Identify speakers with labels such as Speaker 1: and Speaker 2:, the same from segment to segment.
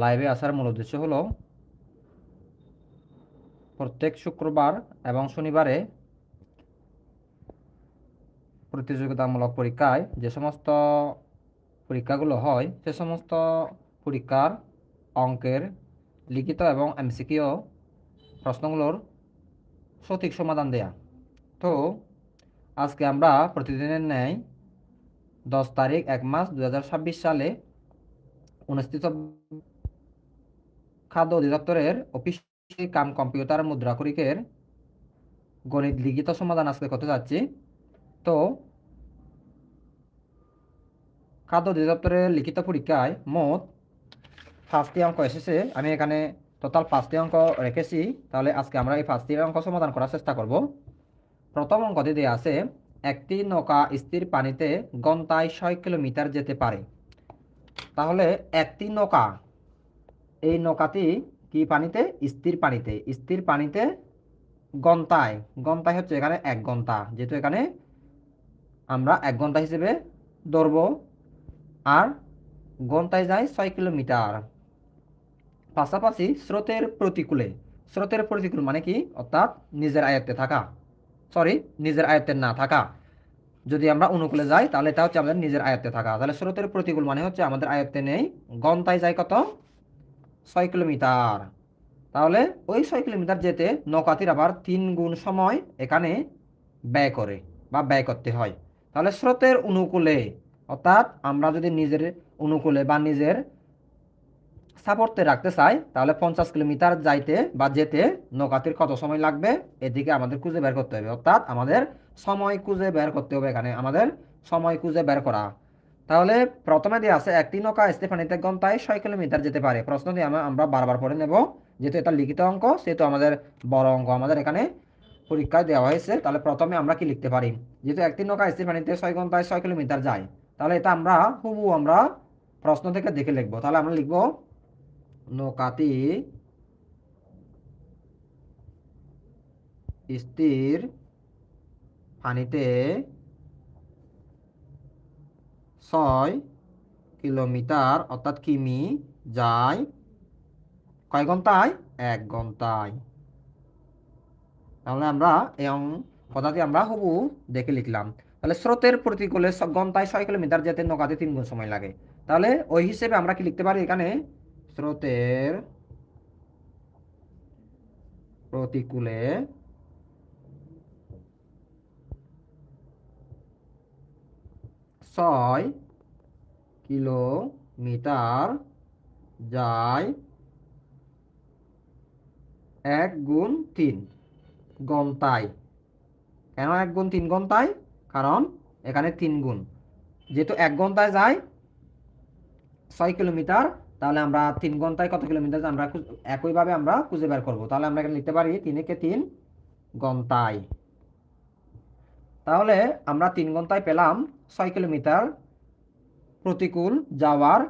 Speaker 1: লাইভে আসার মূল উদ্দেশ্য হল, প্রত্যেক শুক্রবার এবং শনিবারে প্রতিযোগিতামূলক পরীক্ষায় যে সমস্ত পরীক্ষাগুলো হয়, সে সমস্ত পরীক্ষার অঙ্কের লিখিত এবং এমসিকিউ প্রশ্নগুলোর সঠিক সমাধান দেয়া। তো, আজকে আমরা প্রতিদিনের ন্যায় দশ তারিখ এক মাস দু হাজার ছাব্বিশ সালে অনুষ্ঠিত খাদ্য অধিদপ্তরের অফিস কাম কম্পিউটার মুদ্রাকরিকের গণিত লিখিত সমাধান আজকে করতে যাচ্ছি। তো, খাদ্য অধিদপ্তরের লিখিত পরীক্ষায় মোট পাঁচটি অঙ্ক এসেছে। আমি এখানে টোটাল পাঁচটি অঙ্ক রেখেছি। তাহলে আজকে আমরা এই পাঁচটি অঙ্ক সমাধান করার চেষ্টা করব। প্রথম অঙ্কটি দেওয়া আছে, একটি নৌকা স্থির পানিতে ঘন্টায় ছয় কিলোমিটার যেতে পারে। তাহলে একটি নৌকা এই নৌকাটি কি পানিতে? স্থির পানিতে। স্থির পানিতে ঘন্টায় ঘন্টায় হচ্ছে এখানে এক ঘণ্টা। যেহেতু এখানে আমরা এক ঘণ্টা হিসেবে ধরব। আর ঘন্টায় যায় ছয় কিলোমিটার। পাশাপাশি স্রোতের প্রতিকূলে। স্রোতের প্রতিকূল মানে কি? অর্থাৎ নিজের আয়ত্তে থাকা। সরি নিজের আয়ত্তে না থাকা। যদি আমরা অনুকূলে যাই, তাহলে এটা হচ্ছে আমাদের নিজের আয়ত্তে থাকা। তাহলে স্রোতের প্রতিকূল মানে হচ্ছে আমাদের আয়ত্তে নেই। ঘন্টায় যায় কত? ছয় কিলোমিটার। তাহলে ওই ছয় কিলোমিটার যেতে নৌকাতির আবার তিন গুণ সময় এখানে ব্যয় করে বা ব্যয় করতে হয়। তাহলে স্রোতের অনুকূলে, অর্থাৎ আমরা যদি নিজের অনুকূলে বা নিজের সাপোর্টে রাখতে চাই, তাহলে পঞ্চাশ কিলোমিটার যাইতে বা যেতে নৌকাতির কত সময় লাগবে? এদিকে আমাদের খুঁজে বের করতে হবে। অর্থাৎ আমাদের সময় খুঁজে বের করতে হবে এখানে। আমাদের সময় খুঁজে বের করা। তাহলে প্রথমে দিয়ে আছে একটি নৌকা স্টেফানিতে ঘন্টায় ছয় কিলোমিটার যেতে পারে। প্রশ্ন দিয়ে আমরা বারবার পড়ে নেব। যেহেতু এটা লিখিত অঙ্ক, সেহেতু আমাদের বড় অঙ্ক আমাদের এখানে পরীক্ষায় দেওয়া হয়েছে। তাহলে প্রথমে আমরা কি লিখতে পারি? যেহেতু একটি নৌকা স্টেফানিতে ছয় ঘন্টায় ছয় কিলোমিটার যায়, তাহলে এটা আমরা হুবু আমরা প্রশ্ন থেকে দেখে লিখব। তাহলে আমরা লিখব নৌকাটি স্থির পানিতে ছয় কিলোমিটার, অর্থাৎ কিমি, যায় কয় ঘন্টায়? এক ঘন্টায়। তাহলে আমরা এই কথাটি আমরা হবু দেখে লিখলাম। তাহলে স্রোতের প্রতিকূলে ঘন্টায় ছয় কিলোমিটার যেতে নৌকাতে তিন গুণ সময় লাগে। তাহলে ওই হিসেবে আমরা কি লিখতে পারি এখানে? স্রোতের প্রতিকূলে ছয় কিলোমিটার যায় এক গুণ তিন ঘন্টায়। কেন এক গুণ তিন ঘন্টায়? কারণ এখানে তিন গুণ। যেহেতু এক ঘন্টায় যায় ছয় কিলোমিটার, তাহলে আমরা তিন ঘন্টায় কত কিলোমিটার আমরা একইভাবে আমরা খুঁজে বের করব। তাহলে আমরা এখানে লিখতে পারি তিনেকে তিন ঘন্টায়। তাহলে আমরা তিন ঘন্টায় পেলাম ছয় কিলোমিটার প্রতিকূল যাওয়ার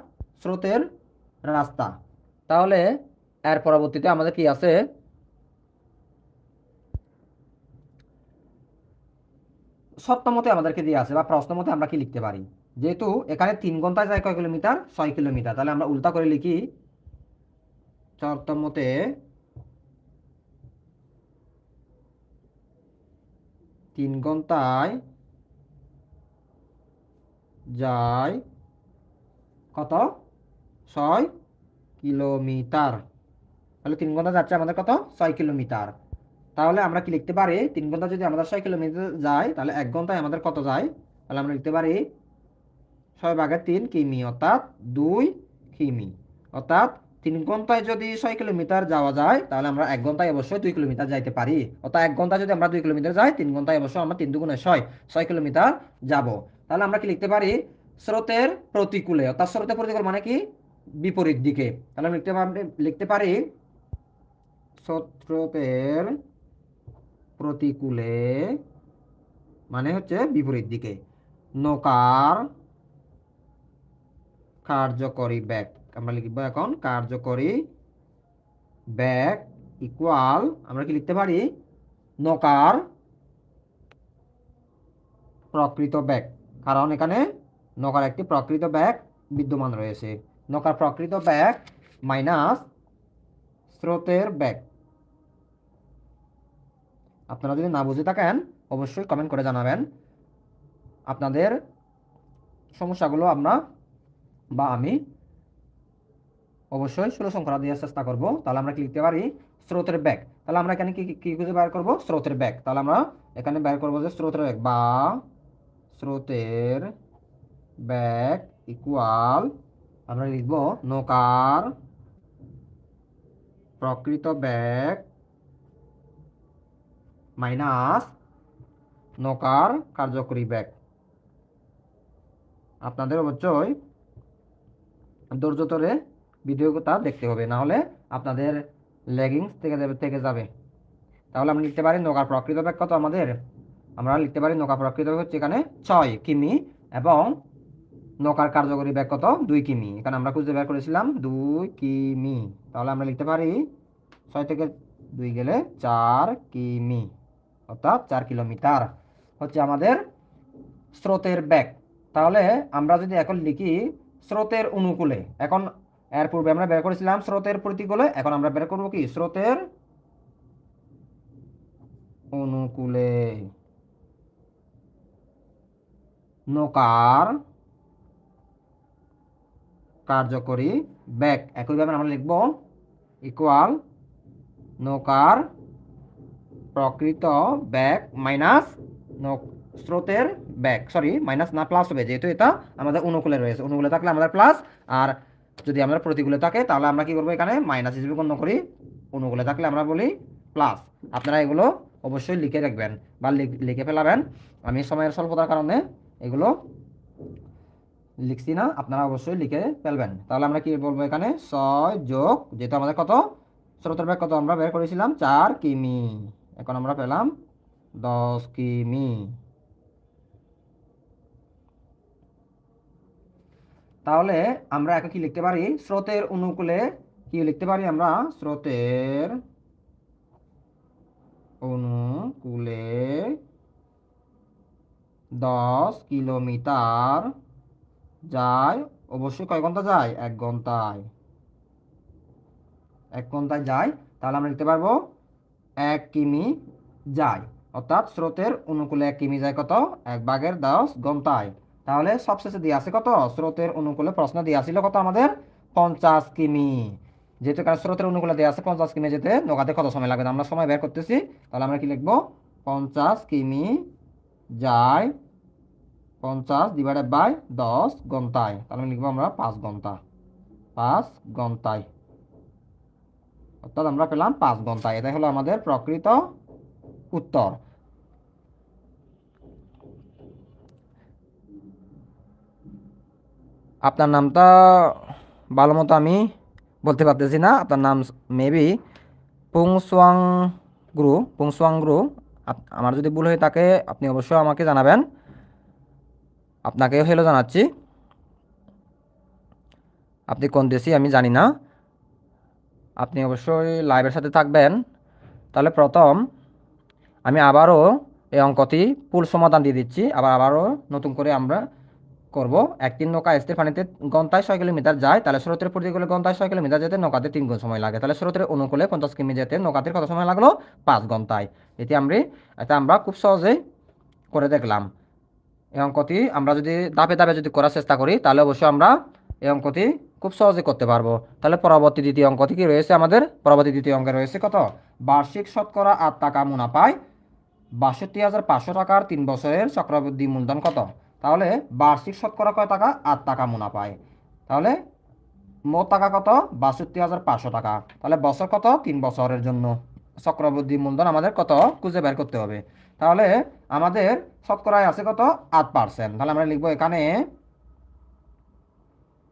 Speaker 1: স্রোতের রাস্তা। তাহলে এর পরবর্তীতে আমাদের কি আছে? সত্য মতে আমাদেরকে দিয়ে আছে বা প্রশ্ন মতে আমরা কি লিখতে পারি? যেহেতু এখানে তিন ঘন্টায় যায় কয় কিলোমিটার? ছয় কিলোমিটার। তাহলে আমরা উল্টা করে লিখি। শর্ত মতে তিন ঘন্টায় যায় কত? ছয় কিলোমিটার। তাহলে তিন ঘণ্টা যাচ্ছে আমাদের কত? ছয় কিলোমিটার। তাহলে আমরা কি লিখতে পারি? তিন ঘণ্টা যদি আমাদের ছয় কিলোমিটার যায়, তাহলে এক ঘন্টায় আমাদের কত যায়? তাহলে আমরা লিখতে পারি ছয় ভাগের তিন কিমি, অর্থাৎ দুই কিমি, অর্থাৎ তিন ঘন্টায় যদি ছয় কিলোমিটার যাওয়া যায়, তাহলে আমরা এক ঘন্টায় অবশ্যই দুই কিলোমিটার যাইতে পারি। অর্থাৎ এক ঘণ্টা যদি আমরা দুই কিলোমিটার যাই, তিন ঘন্টায় অবশ্যই আমরা তিন দুগুণে ছয় ছয় কিলোমিটার যাব। তাহলে আমরা কি লিখতে পারি? স্রোতের প্রতিকূলে, অর্থাৎ স্রোতের প্রতিকূল মানে কি? বিপরীত দিকে। তাহলে আমি লিখতে লিখতে পারি স্রোতের প্রতিকূলে মানে হচ্ছে বিপরীত দিকে। নৌকার কার্যকরী ব্যাগ আমরা লিখব এখন কার্যকরী ব্যাগ ইকুয়াল আমরা কি লিখতে পারি? নৌকার প্রকৃত ব্যাগ। কারণ এখানে নৌকার একটি প্রকৃত ব্যাগ বিদ্যমান রয়েছে। নৌকার প্রকৃত ব্যাগ মাইনাস স্রোতের ব্যাগ। আপনারা যদি না বুঝে থাকেন, অবশ্যই কমেন্ট করে জানাবেন। আপনাদের সমস্যাগুলো আমরা বা আমি অবশ্যই সলিউশন করা দেওয়ার চেষ্টা করব। তাহলে আমরা কি লিখতে পারি? স্রোতের ব্যাগ তাহলে আমরা এখানে কি কি খুঁজে বের করব? স্রোতের ব্যাগ তাহলে আমরা এখানে বের করব যে স্রোতের ব্যাগ বা স্রোতের ব্যাগ ইকুয়াল আমরা লিখব নৌকার প্রকৃত ব্যাগ মাইনাস নৌকার কার্যকরী ব্যাগ আপনাদের অবশ্যই ধৈর্য ধরে ভিডিওটা দেখতে হবে না হলে আপনাদের লেগিংস থেকে যাবে থেকে যাবে। তাহলে আমরা লিখতে পারি নৌকার প্রকৃত ব্যাগ কত আমাদের, আমরা লিখতে পারি নৌকা প্রকৃত ব্যাগ হচ্ছে এখানে ছয় কিমি এবং নৌকার কার্যকরী ব্যাগ কত দুই কিমি। এখানে আমরা খুঁজে বের করেছিলাম দুই কিমি। তাহলে আমরা লিখতে পারি ছয় থেকে দুই গেলে চার কিমি, অর্থাৎ চার কিলোমিটার হচ্ছে আমাদের স্রোতের ব্যাগ। তাহলে আমরা যদি এখন লিখি স্রোতের অনুকূলে, এখন এর পূর্বে আমরা বের করেছিলাম স্রোতের প্রতিকূলে, এখন আমরা বের করব কি? স্রোতের অনুকূলে। নৌকার কার্যকরী ব্যাগ একইভাবে আমরা লিখব ইকুয়াল নৌকার প্রকৃত ব্যাগ মাইনাস স্রোতের ব্যাগ সরি মাইনাস না প্লাস হবে, যেহেতু এটা আমাদের অনুকূলে রয়েছে, অনুকূলে থাকলে আমাদের প্লাস আর যদি আমরা প্রতিকূলে থাকে, তাহলে আমরা কি করব এখানে? মাইনাস হিসেবে গণ্য করি। অনুকূলে থাকলে আমরা বলি প্লাস আপনারা এগুলো অবশ্যই লিখে রাখবেন বা লিখে ফেলাবেন। আমি সময়ের স্বল্পতার কারণে এগুলো লিখছি না, আপনারা অবশ্যই লিখে ফেলবেন। তাহলে আমরা কি বলব এখানে? ছয় যোগ, যেহেতু আমাদের কত? স্রোতের ব্যাগ কত? আমরা বের করেছিলাম চার কিমি। এখন আমরা পেলাম দশ কিমি। তাহলে আমরা একে কি লিখতে পারি? স্রোতের অনুকূলে কি লিখতে পারি আমরা? স্রোতের অনুকূলে দশ কিলোমিটার যায়। অবশ্যই কয় ঘণ্টা যায়? এক ঘন্টায়। এক ঘন্টায় যায়। তাহলে আমরা লিখতে পারব এক কিমি যায়। অর্থাৎ স্রোতের অনুকূলে এক কিমি যায় কত? এক বাঘের দশ ঘন্টায়। তাহলে সবশেষে দিয়ে আছে কত? স্রোতের অনুকূলে প্রশ্ন দিয়ে আসছিল কত আমাদের? পঞ্চাশ কিমি। যেহেতু কারণ স্রোতের অনুকূলে দেওয়া আছে, পঞ্চাশ কিমি যেতে নৌকাতে কত সময় লাগবে? আমরা সময় বের করতেছি। তাহলে আমরা কি লিখব? পঞ্চাশ কিমি যায় পঞ্চাশ ডিভাইডেড বাই দশ ঘন্টায়। তাহলে লিখব আমরা পাঁচ ঘণ্টা। পাঁচ ঘন্টায়। অর্থাৎ আমরা পেলাম পাঁচ ঘন্টায়। এটাই হলো আমাদের প্রকৃত উত্তর। আপনার নামটা ভালো মতো আমি বলতে পারতেছি না। আপনার নাম মেবি পুংসোয়াং গুরু পুংসোয়াং গুরু। আমার যদি ভুল হয়ে থাকে, আপনি অবশ্যই আমাকে জানাবেন। আপনাকেও হেলো জানাচ্ছি। আপনি কোন দেশি আমি জানি না। আপনি অবশ্যই লাইভের সাথে থাকবেন। তাহলে প্রথম আমি আবারও এই অঙ্কটি পুল সমাধান দিয়ে দিচ্ছি। আবার আবারও নতুন করে আমরা করব। একটি নৌকা স্থির পানিতে ঘন্টায় ছয় কিলোমিটার যায়, তাহলে স্রোতের প্রতিকূলে ঘন্টায় ছয় কিলোমিটার যেতে নৌকাতে তিন গুণ সময় লাগে। তাহলে স্রোতের অনুকূলে পঞ্চাশ কিমি যেতে নৌকাতে কত সময় লাগল? পাঁচ ঘন্টায়। এটি আমরা, এটা আমরা খুব সহজেই করে দেখলাম। এই অঙ্কটি আমরা যদি দাপে দাপে যদি করার চেষ্টা করি, তাহলে অবশ্যই আমরা এই অঙ্কটি খুব সহজে করতে পারব। তাহলে পরবর্তী দ্বিতীয় অঙ্কটি কি রয়েছে আমাদের? পরবর্তী দ্বিতীয় অঙ্কে রয়েছে কত? বার্ষিক শতকরা আট টাকা মুনাফায় বাষট্টি হাজার পাঁচশো টাকার তিন বছরের চক্রবৃদ্ধি মূলধন কত? তাহলে বার্ষিক শতকরা কয় টাকা? আট টাকা মুনাফায়। তাহলে মোট টাকা কত? বাষট্টি হাজার পাঁচশো টাকা। তাহলে বছর কত? তিন বছরের জন্য। চক্রবৃদ্ধি মূলধন আমাদের কত? খুঁজে বের করতে হবে। তাহলে আমাদের শতকরায় আছে কত? আট পার্সেন্ট। তাহলে আমরা লিখব এখানে,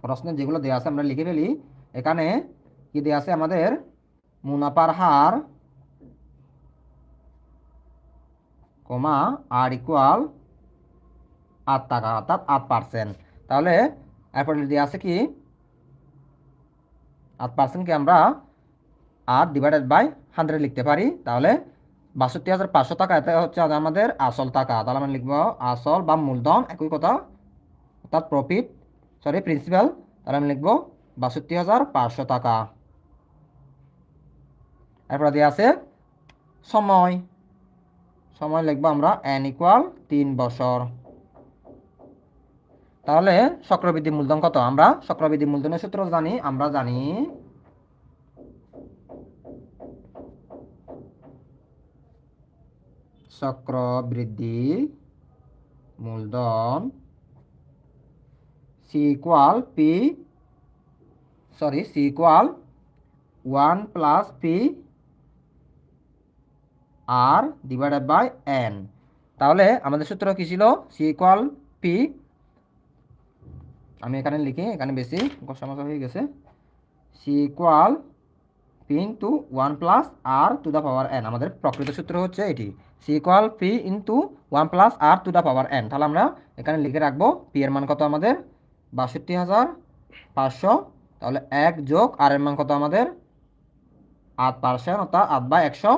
Speaker 1: প্রশ্নে যেগুলো দেওয়া আছে আমরা লিখে ফেলি। এখানে কি দেওয়া আছে? আমাদের মুনাফার হার কমা আর ইকুয়াল আট টাকা, অর্থাৎ আট পার্সেন্ট তাহলে এরপরে দেওয়া আছে কি? আট পার্সেন্টকে আমরা আট ডিভাইডেড বাই হান্ড্রেড লিখতে পারি। তাহলে বাষট্টি হাজার পাঁচশো টাকা, এটা হচ্ছে আমাদের আসল টাকা। তাহলে আমরা লিখব আসল বা মূলধন, একই কথা, অর্থাৎ প্রফিট সরি প্রিন্সিপাল তাহলে আমি লিখব বাষট্টি হাজার পাঁচশো টাকা। এরপরে দিয়ে আছে সময় সময় লিখব আমরা এন ইকুয়াল তিন বছর। তাহলে চক্রবৃদ্ধি মূলধন কত? আমরা চক্রবৃদ্ধি মূলধনের সূত্র জানি, আমরা জানি চক্রবৃদ্ধি মূলধন C equal P sorry C equal one plus P R divided by N তাহলে আমাদের সূত্র কী ছিল? সি ইকুয়াল পি আমি এখানে লিখি, এখানে বেশি সমস্যা হয়ে গেছে। C equal P into one plus R to the power N আমাদের প্রকৃত সূত্র হচ্ছে এটি। C equal P into one plus R to the power N তাহলে আমরা এখানে লিখে রাখব পি এর মান কত আমাদের? বাষট্টি হাজার পাঁচশো, তাহলে এক যোগ আর এর মান কত আমাদের? আট পার্সেন্ট, অর্থাৎ আট বা একশো।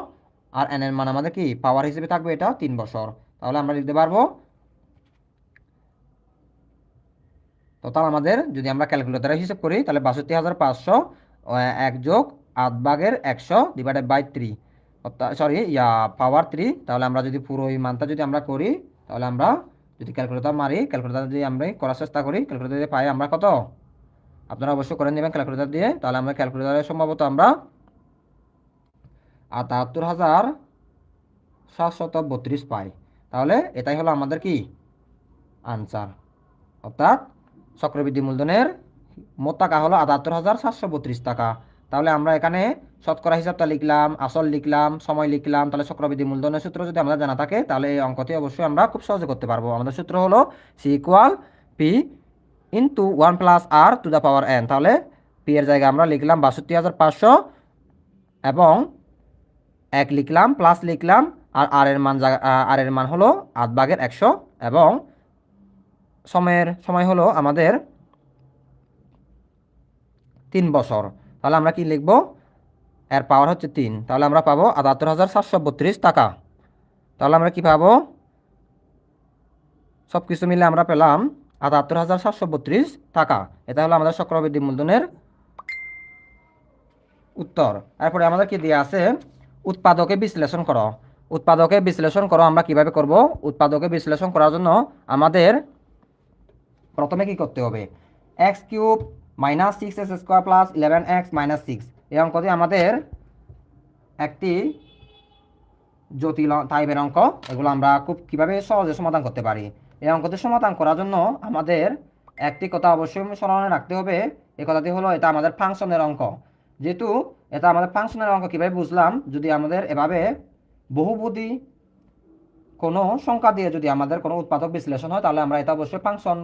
Speaker 1: আর এন এর মান আমাদের কি? পাওয়ার হিসেবে থাকবে এটা তিন বছর। তাহলে আমরা লিখতে পারব টোটাল আমাদের যদি আমরা ক্যালকুলেটারে হিসেব করি, তাহলে বাষট্টি হাজার পাঁচশো এক যোগ আট ভাগের একশো divided by three sorry yeah power three তাহলে আমরা যদি পুরো এই মানটা যদি আমরা করি, তাহলে আমরা যদি ক্যালকুলেটার মারি ক্যালকুলেটার যদি আমরা করার চেষ্টা করি ক্যালকুলেটার দিয়ে পাই আমরা কত? আপনারা অবশ্যই করে নেবেন ক্যালকুলেটার দিয়ে। তাহলে আমরা ক্যালকুলেটারে সম্ভবত আমরা আটাত্তর হাজার সাতশত বত্রিশ পাই। তাহলে এটাই হলো আমাদের কি? আনসার অর্থাৎ চক্রবৃদ্ধি মূলধনের মোট টাকা হলো আটাত্তর হাজার সাতশো বত্রিশ টাকা। তাহলে আমরা এখানে শতকরা হিসাবটা লিখলাম, আসল লিখলাম, সময় লিখলাম, তাহলে চক্রবৃদ্ধি মূলধনের সূত্র যদি আমাদের জানা থাকে, তাহলে এই অঙ্কটি অবশ্যই আমরা খুব সহজে করতে পারব। আমাদের সূত্র হলো C equal P into one plus R to the power N তাহলে পি এর জায়গায় আমরা লিখলাম বাষট্টি হাজার পাঁচশো এবং এক লিখলাম প্লাস লিখলাম, আর আর এর মান আর এর মান হলো আট ভাগের একশো এবং সময়ের সময় হলো আমাদের তিন বছর। তাহলে আমরা কি লিখব? এর পাওয়ার হচ্ছে তিন। তাহলে আমরা পাবো আটাত্তর হাজার সাতশো বত্রিশ টাকা। তাহলে আমরা কি পাবো? সব কিছু মিলে আমরা পেলাম আটাত্তর হাজার সাতশো বত্রিশ টাকা। এটা হলো আমাদের চক্রবৃদ্ধি মূলধনের উত্তর। এরপরে আমাদের কি দিয়ে আছে? উৎপাদকে বিশ্লেষণ করো। উৎপাদকে বিশ্লেষণ করো আমরা কীভাবে করব? উৎপাদকে বিশ্লেষণ করার জন্য আমাদের প্রথমে কি করতে হবে? X cube minus six X square plus eleven X minus six এই অঙ্কটি আমাদের একটি জটিল টাইপের অঙ্ক, এগুলো আমরা খুব কীভাবে সহজে সমাধান করতে পারি? এই অঙ্কটি সমাধান করার জন্য আমাদের একটি কথা অবশ্যই স্মরণে রাখতে হবে। এই কথাটি হলো, এটা আমাদের ফাংশনের অঙ্ক। যেহেতু এটা আমাদের ফাংশনের অঙ্ক, কীভাবে বুঝলাম? যদি আমাদের এভাবে বহুবুধি কোনো সংখ্যা দিয়ে যদি আমাদের কোনো উৎপাদক বিশ্লেষণ হয়, তাহলে আমরা এটা অবশ্যই ফাংশন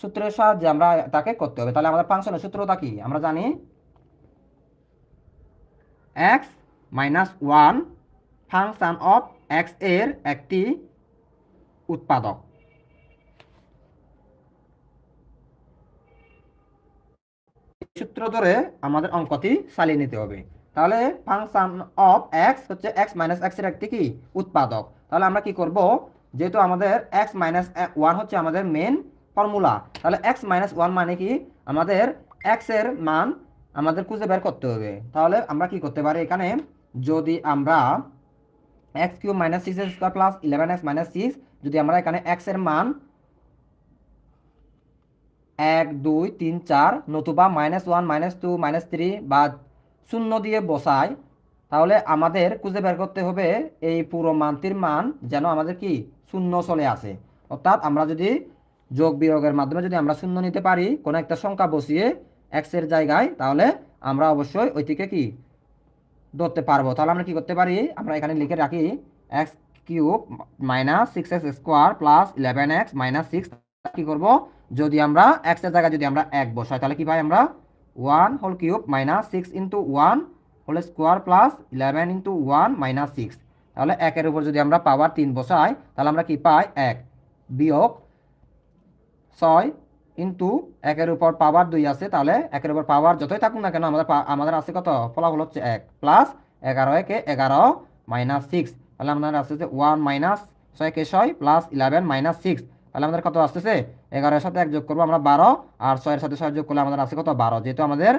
Speaker 1: সূত্রের সাহায্যে আমরা তাকে করতে হবে। তাহলে আমাদের ফাংশনের সূত্রটা কি? আমরা জানি X minus one function of এক্সের একটি উৎপাদক। সূত্র ধরে আমাদের অঙ্কটি চালিয়ে নিতে হবে। তাহলে ফাংশন অফ এক্স হচ্ছে এক্স মাইনাস এক্সের একটি কি? উৎপাদক। তাহলে আমরা কি করব? যেহেতু আমাদের এক্স মাইনাস ওয়ান হচ্ছে আমাদের মেন ফর্মুলা তাহলে এক্স মাইনাস ওয়ান মানে কি? আমাদের এক্সের মান আমাদের খুঁজে বের করতে হবে। তাহলে আমরা কি করতে পারি এখানে? যদি আমরা X cube minus six square plus eleven X minus six যদি আমরা এখানে এক্সের মান এক, দুই, তিন, চার, নতুবা minus one minus two minus three বা শূন্য দিয়ে বসাই, তাহলে আমাদের খুঁজে বের করতে হবে এই পুরো মানটির মান যেন আমাদের কি? শূন্য চলে আসে। অর্থাৎ আমরা যদি যোগ বিয়োগের মাধ্যমে যদি আমরা শূন্য নিতে পারি, কোনো একটা সংখ্যা বসিয়ে এক্সের জায়গায়, তাহলে আমরা অবশ্যই ওইটিকে কি ধরতে পারব? তাহলে আমরা কি করতে পারি? আমরা এখানে লিখে রাখি X cube minus six X square plus eleven X minus six কী করব? যদি আমরা এক্সের জায়গায় যদি আমরা এক বসাই, তাহলে কি পাই আমরা? One whole cube minus six into one whole square plus eleven into one minus six তাহলে একের উপর যদি আমরা পাওয়ার তিন বসাই, তাহলে আমরা কি পাই? এক বিয়োগ ছয় ইন্টু একের উপর পাওয়ার দুই আছে, তাহলে একের উপর পাওয়ার যতই থাকুক না কেন, আমাদের আমাদের আছে কত? ফলাফল হচ্ছে এক প্লাস এগারো একে এগারো মাইনাস সিক্স তাহলে আমাদের আসতেছে ওয়ান মাইনাস ছয় কে ছয় প্লাস ইলেভেন মাইনাস সিক্স তাহলে আমাদের কত আসতেছে? এগারোর সাথে এক যোগ করব আমরা বারো, আর ছয়ের সাথে ছয় যোগ করলে আমাদের আছে কত? বারো। যেহেতু আমাদের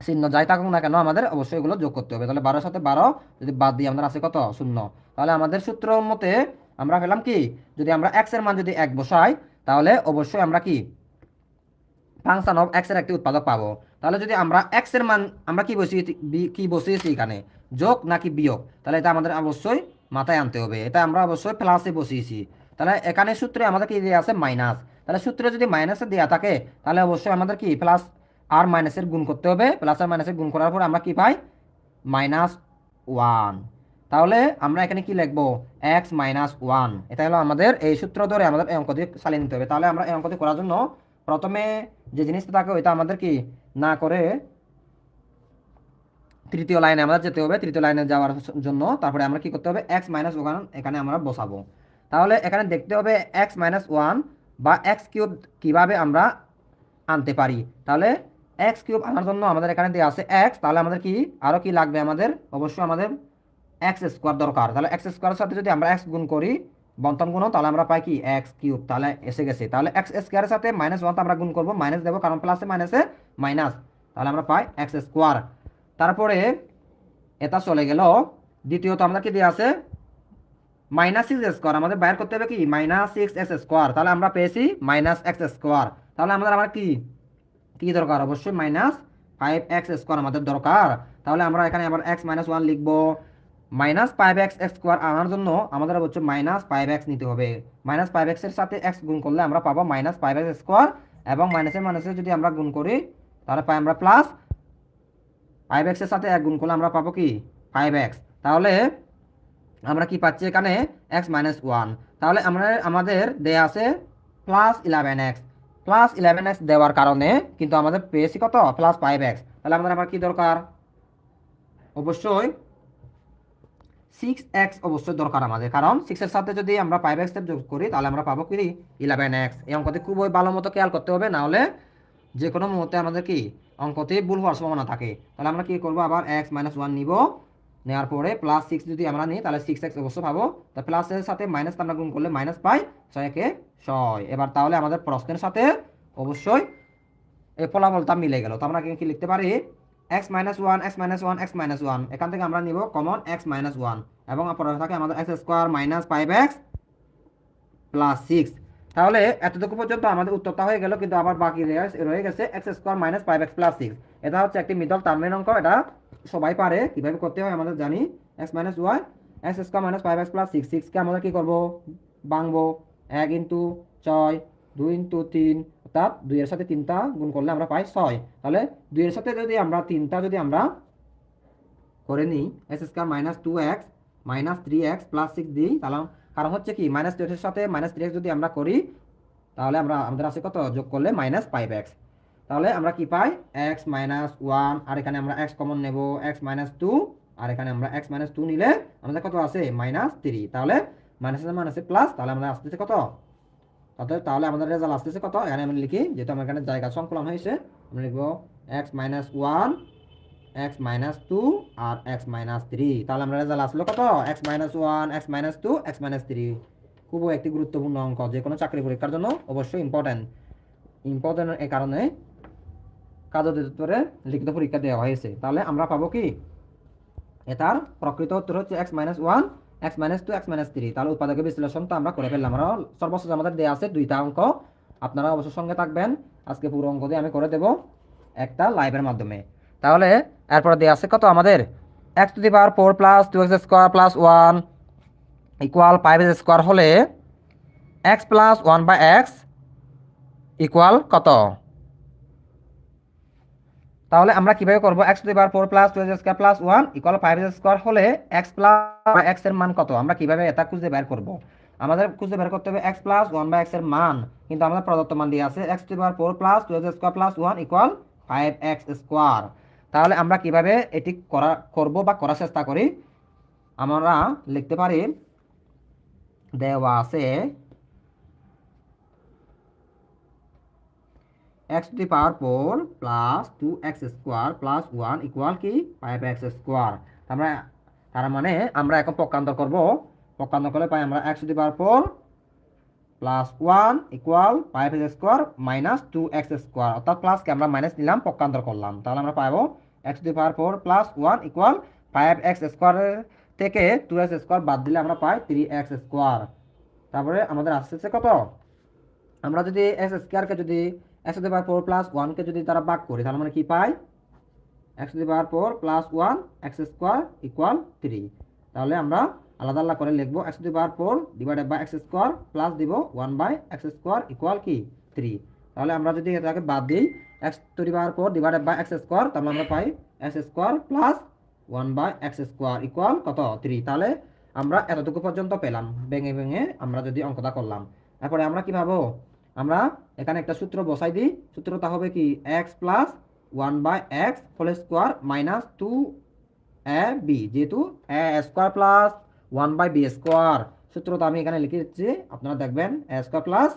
Speaker 1: চিহ্ন যাই থাকুক না কেন, আমাদের অবশ্যই এগুলো যোগ করতে হবে। তাহলে বারোর সাথে বারো যদি বাদ দিই, আমাদের আছে কত? শূন্য। তাহলে আমাদের সূত্র মতে আমরা পেলাম কি? যদি আমরা এক্সের মান যদি এক বসাই তাহলে অবশ্যই আমরা কি? ফাংশন অফ এক্সের একটি উৎপাদক পাবো। তাহলে যদি আমরা এক্সের মান, আমরা কি বসিয়ে কি বসিয়েছি এখানে? যোগ নাকি বিয়োগ? তাহলে এটা আমাদের অবশ্যই মাথায় আনতে হবে। এটা আমরা অবশ্যই প্লাসে বসিয়েছি। তাহলে এখানে সূত্রে আমাদের কি দেওয়া আছে? মাইনাস তাহলে সূত্রে যদি মাইনাসে দেওয়া থাকে, তাহলে অবশ্যই আমাদের কি? প্লাস আর মাইনাসের গুণ করতে হবে। প্লাস আর মাইনাসের গুণ করার পর আমরা কি পাই? মাইনাস ওয়ান তাহলে আমরা এখানে কি লিখব? এক্স মাইনাস ওয়ান এটা হলো আমাদের এই সূত্র ধরে আমাদের এই অঙ্কটি চালিয়ে নিতে হবে। তাহলে আমরা এই অঙ্কটি করার জন্য প্রথমে যে জিনিসটা থাকে, ওইটা আমাদের কি? না করে তৃতীয় লাইনে আমাদের যেতে হবে। তৃতীয় লাইনে যাওয়ার জন্য তারপরে আমরা কি করতে হবে? এক্স মাইনাস ওয়ান এখানে আমরা বসাবো। তাহলে এখানে দেখতে হবে এক্স মাইনাস ওয়ান বা এক্স কিউব কীভাবে আমরা আনতে পারি? তাহলে এক্স কিউব আনার জন্য আমাদের এখানে দেওয়া আছে এক্স তাহলে আমাদের কি? আরও কি লাগবে আমাদের? অবশ্যই আমাদের এক্স স্কোয়ার দরকার। তাহলে এক্স স্কোয়ারের সাথে যদি আমরা এক্স গুণ করি বন্তন গুণ তাহলে আমরা পাই কি? এক্স কিউব তাহলে এসে গেছে। তাহলে এক্স স্কোয়ারের সাথে মাইনাস ওয়ান আমরা গুণ করব মাইনাস দেবো, কারণ প্লাসে মাইনাসে মাইনাস তাহলে আমরা পাই এক্স স্কোয়ার তারপরে এটা চলে গেল, দ্বিতীয়ত আমরা কি দিয়ে আছে? মাইনাস সিক্স স্কোয়ার আমাদের বাইর করতে হবে কি? মাইনাস সিক্স এক্স স্কোয়ার তাহলে আমরা পেয়েছি মাইনাস এক্স স্কোয়ার তাহলে আমাদের আমার কি? কি দরকার? অবশ্যই মাইনাস ফাইভ এক্স স্কোয়ার আমাদের দরকার। তাহলে আমরা এখানে আবার এক্স মাইনাস ওয়ান লিখব। Minus five X X square আনার জন্য আমাদের অবশ্যই মাইনাস ফাইভ এক্স নিতে হবে। মাইনাস ফাইভ এক্সের সাথে এক্স গুণ করলে আমরা পাবো মাইনাস ফাইভ এক্স স্কোয়ার এবং মাইনাসের মাইনাসে যদি আমরা গুণ করি, তাহলে পাই আমরা প্লাস ফাইভ এক্সের সাথে এক গুণ করলে আমরা পাবো কি? ফাইভ এক্স তাহলে আমরা কি পাচ্ছি এখানে? এক্স মাইনাস ওয়ান তাহলে আমরা, আমাদের দেয়া আছে plus eleven X plus eleven X দেওয়ার কারণে কিন্তু আমাদের পেয়েছি কত? প্লাস ফাইভ এক্স তাহলে আমাদের আবার কি দরকার? অবশ্যই সিক্স এক্স অবশ্যই দরকার আমাদের। কারণ সিক্সের সাথে যদি আমরা ফাইভ এক্সের যোগ করি, তাহলে আমরা পাবো কি? ইলেভেন এক্স এই অঙ্কতে খুবই ভালো মতো খেয়াল করতে হবে, না হলে যে কোনো মুহূর্তে আমাদের কি? অঙ্কতে ভুল হওয়ার সম্ভাবনা থাকে। তাহলে আমরা কি করব? আবার এক্স মাইনাস ওয়ান নিব। নেওয়ার পরে প্লাস সিক্স যদি আমরা নিই, তাহলে সিক্স এক্স অবশ্যই পাবো। তা প্লাসের সাথে মাইনাস আমরা গুণ করলে মাইনাস পাই ছয় একে ছয়। এবার তাহলে আমাদের প্রশ্নের সাথে অবশ্যই এই ফলাফলটা মিলে গেল। তো আমরা কি লিখতে পারি? X minus one X minus one X minus one এখান থেকে আমরা নিব কমন এক্স মাইনাস ওয়ান এবং পরে থাকে আমাদের X square minus five X plus six তাহলে এতটুকু পর্যন্ত আমাদের উত্তরটা হয়ে গেল, কিন্তু আবার বাকি রয়ে গেছে X square minus five X plus six এটা হচ্ছে একটি মিডল টার্মের অঙ্ক, এটা সবাই পারে। কীভাবে করতে হয় আমাদের জানি। X minus Y X square minus five X plus six সিক্সকে আমরা কী করব? বাংবো এক ইন্টু ছয়, দুই ইন্টু তিন অর্থাৎ দুইয়ের সাথে তিনটা গুণ করলে আমরা পাই ছয়। তাহলে দুইয়ের সাথে যদি আমরা তিনটা যদি আমরা করে নিই, X square minus two X, minus three X plus six দিই, তাহলে কারণ হচ্ছে কি, মাইনাস টু এক্সের সাথে মাইনাস থ্রি এক্স যদি আমরা করি, তাহলে আমরা আমাদের আছে কত? যোগ করলে মাইনাস ফাইভ এক্স। তাহলে আমরা কি পাই? এক্স মাইনাস ওয়ান, আর এখানে আমরা এক্স কমন নেব, এক্স মাইনাস টু, আর এখানে আমরা এক্স মাইনাস টু নিলে আমাদের কত আছে? Minus three. তাহলে মাইনাস মাইনাসে প্লাস, তাহলে আমাদের আসতেছে কত? অর্থাৎ তাহলে আমাদের রেজাল্ট আসতেছে কত? এখানে আমি লিখি, যেহেতু আমার এখানে জায়গা সংকলন হয়েছে, আমরা লিখব X minus one X minus two আর এক্স মাইনাস থ্রি তাহলে আমরা রেজাল্ট আসলো কত? X minus one X minus two X minus three খুবই একটি গুরুত্বপূর্ণ অঙ্ক, যে কোনো চাকরি পরীক্ষার জন্য অবশ্যই ইম্পর্টেন্ট ইম্পর্টেন্ট এই কারণে কাজ অধিদপ্তরে লিখিত পরীক্ষা দেওয়া হয়েছে। তাহলে আমরা পাবো কি? এটার প্রকৃত উত্তর হচ্ছে X minus one X minus two X minus three তাহলে উৎপাদকের বিশ্লেষণ তো আমরা করে ফেললাম। আমরা সর্বশেষ আমাদের দেওয়া আছে দুইটা অঙ্ক। আপনারা অবশ্যই সঙ্গে থাকবেন। আজকে পুরো অঙ্ক দিয়ে আমি করে দেব একটা লাইভের মাধ্যমে। তাহলে এরপর দেওয়া আছে কত আমাদের? X to the power four plus two X square plus one equal five X square হলে X plus one by X equal কত? তাহলে আমরা কীভাবে করব? X to power four plus two square plus one equal five square হলে x plus এক্সের মান কত? আমরা কীভাবে এটা খুঁজে বের করব? আমাদের খুঁজে বের করতে হবে এক্স প্লাস ওয়ান বাই এক্সের মান। কিন্তু আমাদের প্রদত্ত মান দিয়ে আছে X to power four plus two square plus one equal five X square তাহলে আমরা কীভাবে এটি করা, করব বা করার চেষ্টা করি? আমরা লিখতে পারি, দেওয়া আছে X to the power four plus two X square plus one equal কি? ফাইভ এক্স স্কোয়ার আমরা তার মানে আমরা এখন পক্ষান্তর করব। পক্ষান্তর করলে পাই আমরা X to the power four plus one equal five X square minus two X square অর্থাৎ প্লাসকে আমরা মাইনাস নিলাম, পক্ষান্তর করলাম। তাহলে আমরা পাবো X to the power four plus one equal five X স্কোয়ারের থেকে টু এক্স স্কোয়ার বাদ দিলে আমরা পাই থ্রি এক্স স্কোয়ার তারপরে আমাদের আসতেছে কত? আমরা যদি এক্স স্কোয়ারকে যদি দি পাওয়ার ফোর প্লাস ওয়ানকে যদি তারা বাক করি তাহলে আমরা কি পাই the power four plus one X square equal three তাহলে আমরা আলাদা আলাদা করে লিখব the power four divided by X square plus দিব one by X square equal কি? থ্রি তাহলে আমরা যদি এটাকে বাদ দিই X the power four divided by X square তাহলে আমরা পাই X square plus one by X square equal কত? থ্রি তাহলে আমরা এতটুকু পর্যন্ত পেলাম ভেঙে ভেঙে আমরা যদি অঙ্কটা করলাম। তারপরে আমরা কি ভাবো আমরা এখানে একটা সূত্র বসাই দিই। সূত্রটা হবে কি? X plus one by X whole square minus two A B যেহেতু A square plus one by B square সূত্রটা আমি এখানে লিখে দিচ্ছি। আপনারা দেখবেন A square plus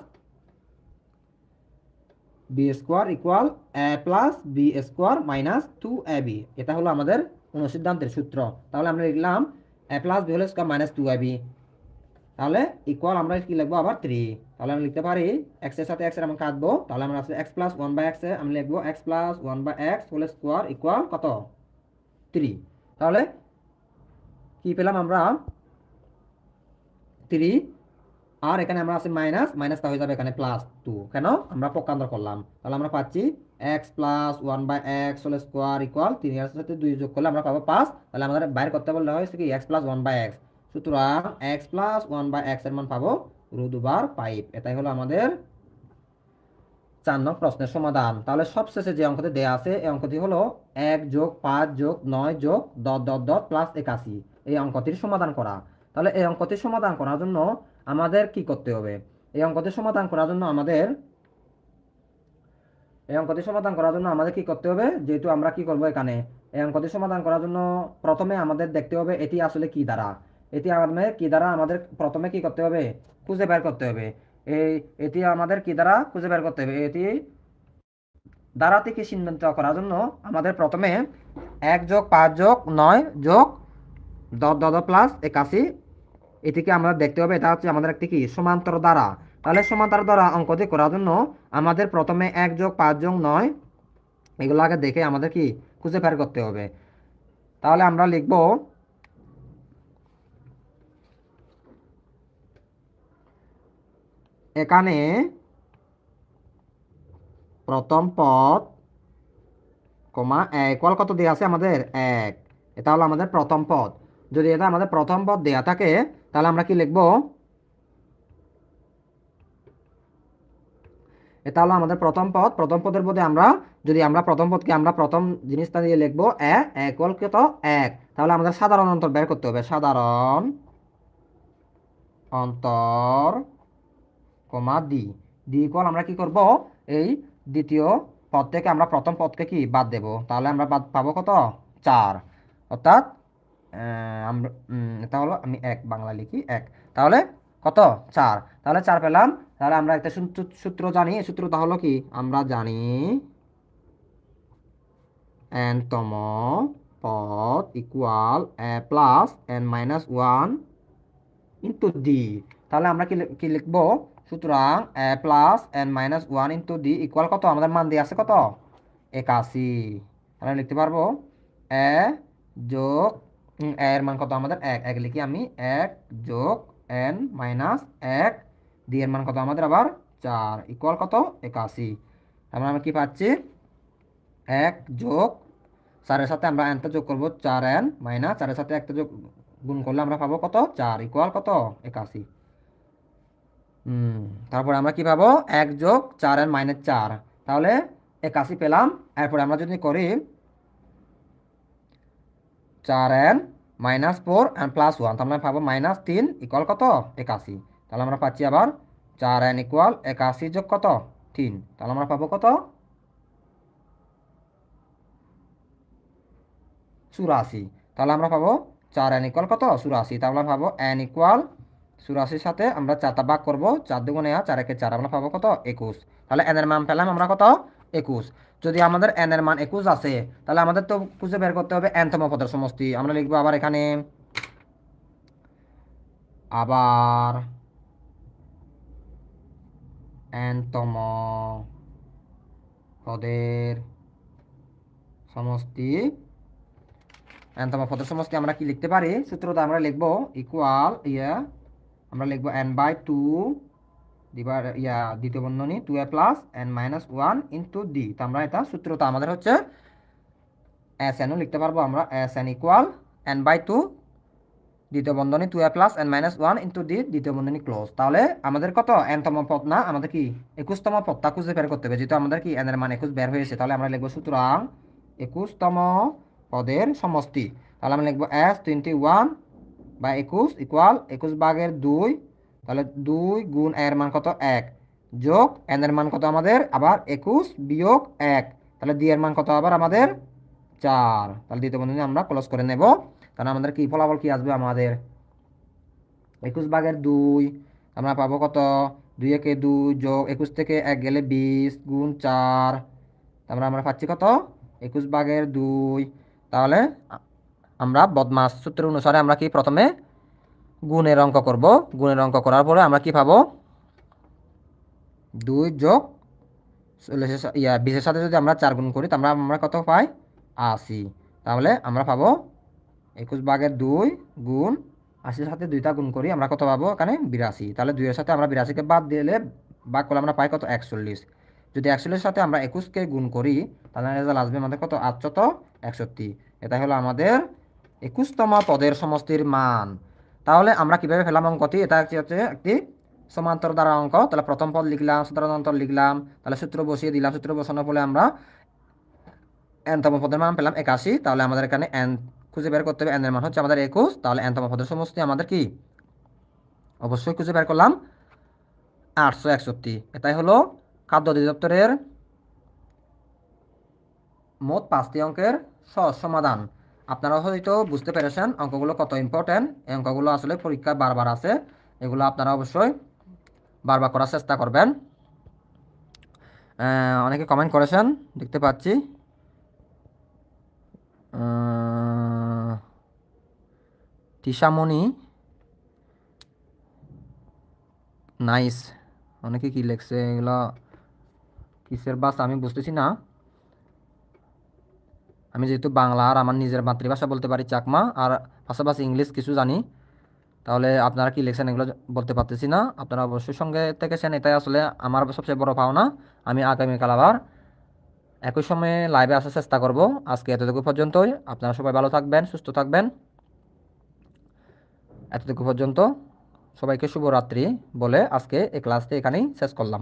Speaker 1: B square equal A plus B square minus two A B এটা হলো আমাদের অনুসিদ্ধান্তের সূত্র। তাহলে আমরা লিখলাম A plus B whole square minus two A B তাহলে ইকুয়াল আমরা কি লিখব? আবার থ্রি তাহলে আমি লিখতে পারি এক্সের সাথে এক্সের আমরা কাটবো। তাহলে আমরা আছে X plus one by X আমি লিখব X plus one by X whole square equal কত? থ্রি তাহলে কি পেলাম আমরা? থ্রি আর এখানে আমরা আছে মাইনাস মাইনাসটা হয়ে যাবে এখানে প্লাস টু কেন? আমরা পক্ষান্তর করলাম। তাহলে আমরা পাচ্ছি X plus one by X whole square equal তিন এর সাথে দুই যোগ করলে আমরা পাবো পাঁচ। তাহলে আমাদের বাইরে করতে বললে হয়েছে কি? X plus one by X সুতরাং এক্স প্লাস ওয়ান বাই এক্সের মান পাবো ওভার পাইপ। এটাই হলো আমাদের চার নং প্রশ্নের সমাধান। তাহলে সবশেষে যে অঙ্কটি দেয়া আছে, এই অঙ্কটি হলো এক যোগ পাঁচ যোগ নয় যোগ দশ দশ দশ প্লাস একাশি। এই অঙ্কটির সমাধান করা। তাহলে এই অঙ্কটির সমাধান করার জন্য আমাদের কি করতে হবে? এই অঙ্কটির সমাধান করার জন্য আমাদের এই অঙ্কটির সমাধান করার জন্য আমাদের কি করতে হবে? যেহেতু আমরা কি করব এখানে? এই অঙ্কটির সমাধান করার জন্য প্রথমে আমাদের দেখতে হবে এটি আসলে কি দ্বারা। এটি আমাদের কি দ্বারা আমাদের প্রথমে কি করতে হবে? খুঁজে বের করতে হবে। এই, এটি আমাদের কি দ্বারা খুঁজে বের করতে হবে? এটি দ্বারা থেকে চিহ্নিত করার জন্য আমাদের প্রথমে এক যোগ পাঁচ যোগ নয় যোগ দশ দশ প্লাস একাশি এটিকে আমরা দেখতে হবে। এটা হচ্ছে আমাদের একটি কি? সমান্তর দ্বারা। তাহলে সমান্তর দ্বারা অঙ্কটি করার জন্য আমাদের প্রথমে এক যোগ পাঁচ যোগ নয় এগুলো আগে দেখে আমাদের কি? খুঁজে বের করতে হবে। তাহলে আমরা লিখব এখানে প্রথম পদ, কমা এক। ওয়াল কত দেওয়া আছে আমাদের? এক। এটা হলো আমাদের প্রথম পদ। যদি এটা আমাদের প্রথম পদ দেয়া থাকে, তাহলে আমরা কি লিখব? এটা হলো আমাদের প্রথম পদ। প্রথম পদের মধ্যে আমরা, যদি আমরা প্রথম পদকে আমরা প্রথম জিনিসটা দিয়ে লিখব, এ এক ওয়াল কত? এক। তাহলে আমাদের সাধারণ অন্তর বের করতে হবে। সাধারণ অন্তর কমা দি। দি ইকুয়াল আমরা কি করব? এই দ্বিতীয় পদ থেকে আমরা প্রথম পদকে কি বাদ দেব? তাহলে আমরা বাদ পাবো কত? চার। অর্থাৎ আমরা এটা হলো আমি এক, বাংলা লিখি এক। তাহলে কত? চার। তাহলে চার পেলাম। তাহলে আমরা একটা সূত্র জানি। সূত্রটা হলো কি? আমরা জানি এন তম পদ equal A plus N minus one into D তাহলে আমরা কি কি লিখব? সুতরাং plus N minus one into D equal কত? আমাদের মান দিয়ে আছে কত? একাশি। তাহলে লিখতে পারব, এ যোগ এর মান কত আমাদের? এক। এক লিখি আমি, এক যোগ এন মাইনাস এক, ডি এর মান কত আমাদের আবার? চার। ইকুয়াল কত? একাশি। তারপরে আমরা কি পাচ্ছি? এক যোগ, চারের সাথে আমরা এনটা যোগ করব, চার এন মাইনাস চারের সাথে একটা যোগ গুণ করলে আমরা পাবো কত? চার। ইকুয়াল কত? একাশি। তারপরে আমরা কি পাবো? এক যোগ চার এন মাইনাস চার। তাহলে একাশি পেলাম। এরপরে আমরা যদি করি চার N minus four and plus one তাহলে আমরা পাবো মাইনাস তিন ইকুয়াল কত? একাশি। তাহলে আমরা পাচ্ছি আবার চার এন ইকুয়াল একাশি যোগ কত? তিন। তাহলে আমরা পাবো কত? চুরাশি। তাহলে আমরা পাবো চার এন ইকুয়াল কত? চুরাশি। তাহলে আমরা পাবো এন ইকুয়াল চুরাশির সাথে আমরা চারটা ভাগ করব। চার দুগুণে চার একে চার, আমরা পাবো কত? একুশ। তাহলে এনের মান পেলাম আমরা কত? একুশ। যদি আমাদের এন এর মান একুশ আছে, তাহলে আমাদের তো খুঁজে বের করতে হবে এনতম পদের সমষ্টি। আমরা লিখব আবার এখানে। আবার এনতম পদের সমষ্টি। এনতম পদের সমষ্টি আমরা কি লিখতে পারি? সূত্রটা আমরা লিখব ইকুয়াল ইয়া আমরা লিখব এন বাই টু দিবার ইয়া, দ্বিতীয় বন্ধনী two A plus N minus one into D তো আমরা এটা সূত্রটা আমাদের হচ্ছে এস এনও লিখতে পারব আমরা S N equal N by two দ্বিতীয় বন্ধনী two A plus N minus one into D দ্বিতীয় বন্ধনী ক্লোজ তাহলে আমাদের কত? এনতম পদ না? আমাদের কি? একুশতম পদটা খুঁজে বের করতে হবে। যেহেতু আমাদের কি এনের মান একুশ বের হয়েছে, তাহলে আমরা লিখব সুতরাং একুশতম পদের সমষ্টি। তাহলে আমরা লিখব এস টোয়েন্টি ওয়ান বা একুশ ইকুয়াল একুশ ভাগের দুই, তাহলে দুই গুণ এর মান কত? এক। যোগ এন এর মান কত আমাদের? আবার একুশ বিয়োগ এক। তাহলে ডি এর মান কত আবার আমাদের? চার। তাহলে দ্বিতীয় বন্ধনী আমরা ক্লোজ করে নেব। তাহলে আমাদের কি ফলাফল কি আসবে আমাদের? একুশ ভাগের দুই, আমরা পাবো কত? দুই একে দুই যোগ একুশ থেকে এক গেলে বিশ গুণ চার। তারপরে আমরা পাচ্ছি কত? একুশ ভাগের দুই। তাহলে আমরা বদমাস সূত্র অনুসারে আমরা কি প্রথমে গুণের অঙ্ক করব? গুণের অঙ্ক করার পরে আমরা কি পাবো? দুই যোগ ইয়া বিশের সাথে যদি আমরা চার গুণ করি, তাহলে আমরা কত পাই? আশি। তাহলে আমরা পাবো একুশ ভাগের দুই গুণ আশির সাথে দুইটা গুণ করি, আমরা কত পাবো? এখানে বিরাশি। তাহলে দুইয়ের সাথে আমরা বিরাশিকে বাদ দিলে ভাগ করলে আমরা পাই কত? একচল্লিশ। যদি একচল্লিশের সাথে আমরা একুশকে গুণ করি, তাহলে রেজাল্ট আসবে আমাদের কত? আটশত একষট্টি। এটা হলো আমাদের একুশতম পদের সমষ্টির মান। তাহলে আমরা কীভাবে ফেলাম অঙ্কটি? এটা হচ্ছে হচ্ছে একটি সমান্তর দ্বারা অঙ্ক। তাহলে প্রথম পদ লিখলাম সাধারণতর লিখলাম, তাহলে সূত্র বসিয়ে দিলাম। সূত্র বসানোর ফলে আমরা এনতম পদের মান পেলাম একাশি। তাহলে আমাদের এখানে এন খুঁজে বের করতে হবে। এন এর মান হচ্ছে আমাদের একুশ। তাহলে এনতম পদের সমষ্টি আমাদের কি? অবশ্যই খুঁজে বের করলাম আটশো একষট্টি। এটাই হলো খাদ্য অধিদপ্তরের মোট পাঁচটি অঙ্কের সমাধান। আপনারা হয়তো বুঝতে পেরেছেন অঙ্কগুলো কত ইম্পর্টেন্ট এই অঙ্কগুলো আসলে পরীক্ষায় বারবার আছে। এগুলো আপনারা অবশ্যই বারবার করার চেষ্টা করবেন। অনেকে কমেন্ট করেছেন, দেখতে পাচ্ছি। তিশামণি। নাইস অনেকে কি লেখছে? এগুলো কিসের বাস? আমি বুঝতেছি না। আমি যেহেতু বাংলা আর আমার নিজের মাতৃভাষা বলতে পারি চাকমা, আর পাশাপাশি ইংলিশ কিছু জানি, তাহলে আপনারা কি লিখছেন এগুলো বলতে পারতেছি না। আপনারা অবশ্যই সঙ্গে থেকেছেন এটাই আসলে আমার সবচেয়ে বড় পাওনা। আমি আগামীকাল আবার একই সময়ে লাইভে আসার চেষ্টা করব। আজকে এতটুকু পর্যন্তই। আপনারা সবাই ভালো থাকবেন, সুস্থ থাকবেন। এতটুকু পর্যন্ত সবাইকে শুভরাত্রি বলে আজকে এই ক্লাসটি এখানেই শেষ করলাম।